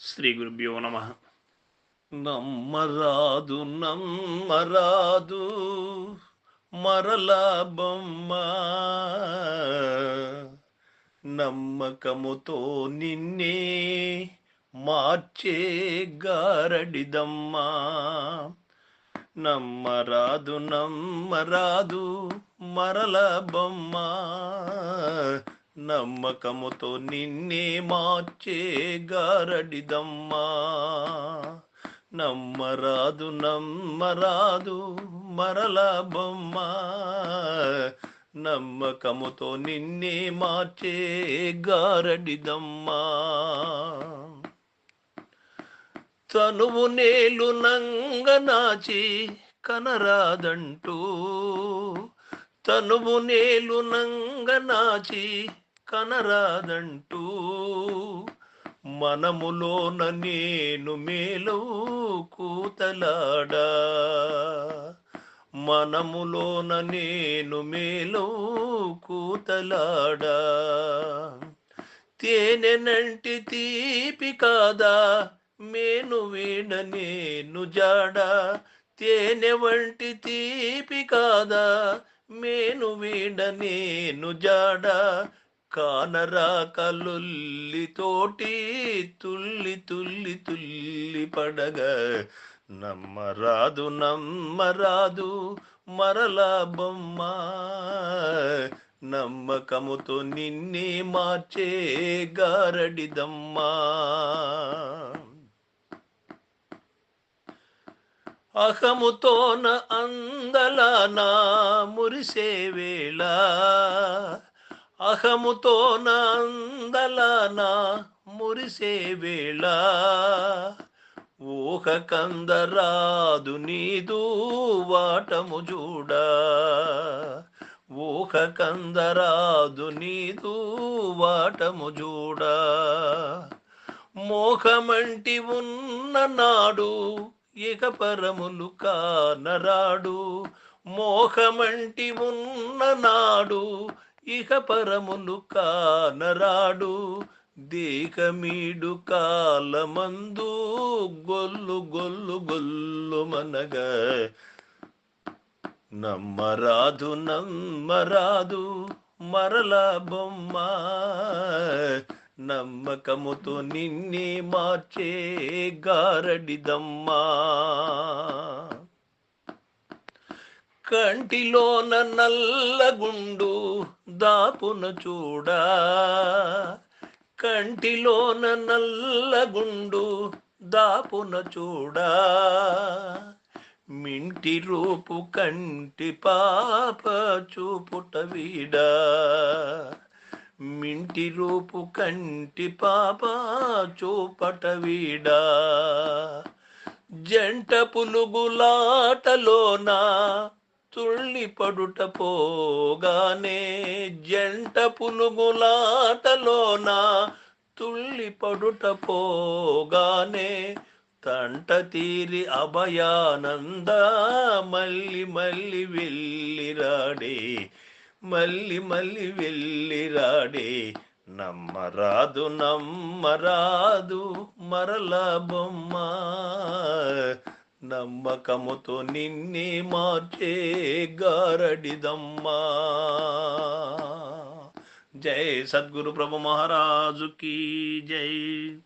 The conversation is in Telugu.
శ్రీ గురుభ్యో నమ. నమ్మరాదు నమ్మరాదు మరల బొమ్మ నమ్మకముతో నిన్నే మార్చే గారడిదమ్మా. నమ్మరాదు నమ్మరాదు మరల బొమ్మ నమ్మకముతో నిన్నే మార్చే గారడిదమ్మా. నమ్మరాదు నమ్మరాదు మరల బొమ్మ నమ్మకముతో నిన్నే మార్చే గారడిదమ్మా. తనువు నేలు నంగనాచి కనరాదంటూ. తనువు నేలు నంగనాచి కనరాదంటూ మనములోన నేను మేలు కూతలాడా? మనములోన నేను మేలు కూతలాడా? తేనెనంటి తీపి కాదా? మేను వీణ నేను జాడా? తేనె వంటి తీపి కాదా? మేను వీణ నేను జాడా? కానరా తోటి తుల్లి తుల్లి తుల్లి పడగ. నమ్మరాదు నమ్మరాదు మరలా బొమ్మ. నమ్మకముతో నిన్నే మార్చే గారడిదమ్మా అహముతోన అందలనా మురిసే వేళ. అహముతో నందలనా మురిసే వేళ. ఊహ కందరాదు నీదు వాటము చూడ ఊహ కందరాదు నీదు వాటము చూడ మోహమంటి ఉన్న నాడు ఇక పరములు కానరాడు. మోహమంటి ఉన్న నాడు ఇహ పరమును కానరాడు దేహమీడు కాలమందు గొల్లు గొల్లు గొల్లు మనగ. నమ్మరాదు నమ్మరాదు మరల బొమ్మ. నమ్మకముతో నిన్నే మార్చే గారడిదమ్మా. కంటిలోన నల్లగుండు దాపున చూడా. కంటిలోన నల్లగుండు దాపున చూడా. మింటి రూపు కంటి పాప చూపుట వీడా. మింటి రూపు కంటి పాప చూపట వీడా. జంట పులుగులాటలోనా తుళ్ళి పడుట పోగానే జంట పులుగులాటలోన తుళ్ళి పడుట పోగానే తంట తీరి అభయానంద మల్లి మల్లి వెళ్ళిరాడే మల్లి మల్లి వెళ్ళిరాడే. నమ్మరాదు నమ్మరాదు మరల బొమ్మ. నమ్మకముతో నిన్నే మార్చే గారడిదమ్మా. జై సద్గురు ప్రభు మహారాజుకి జై.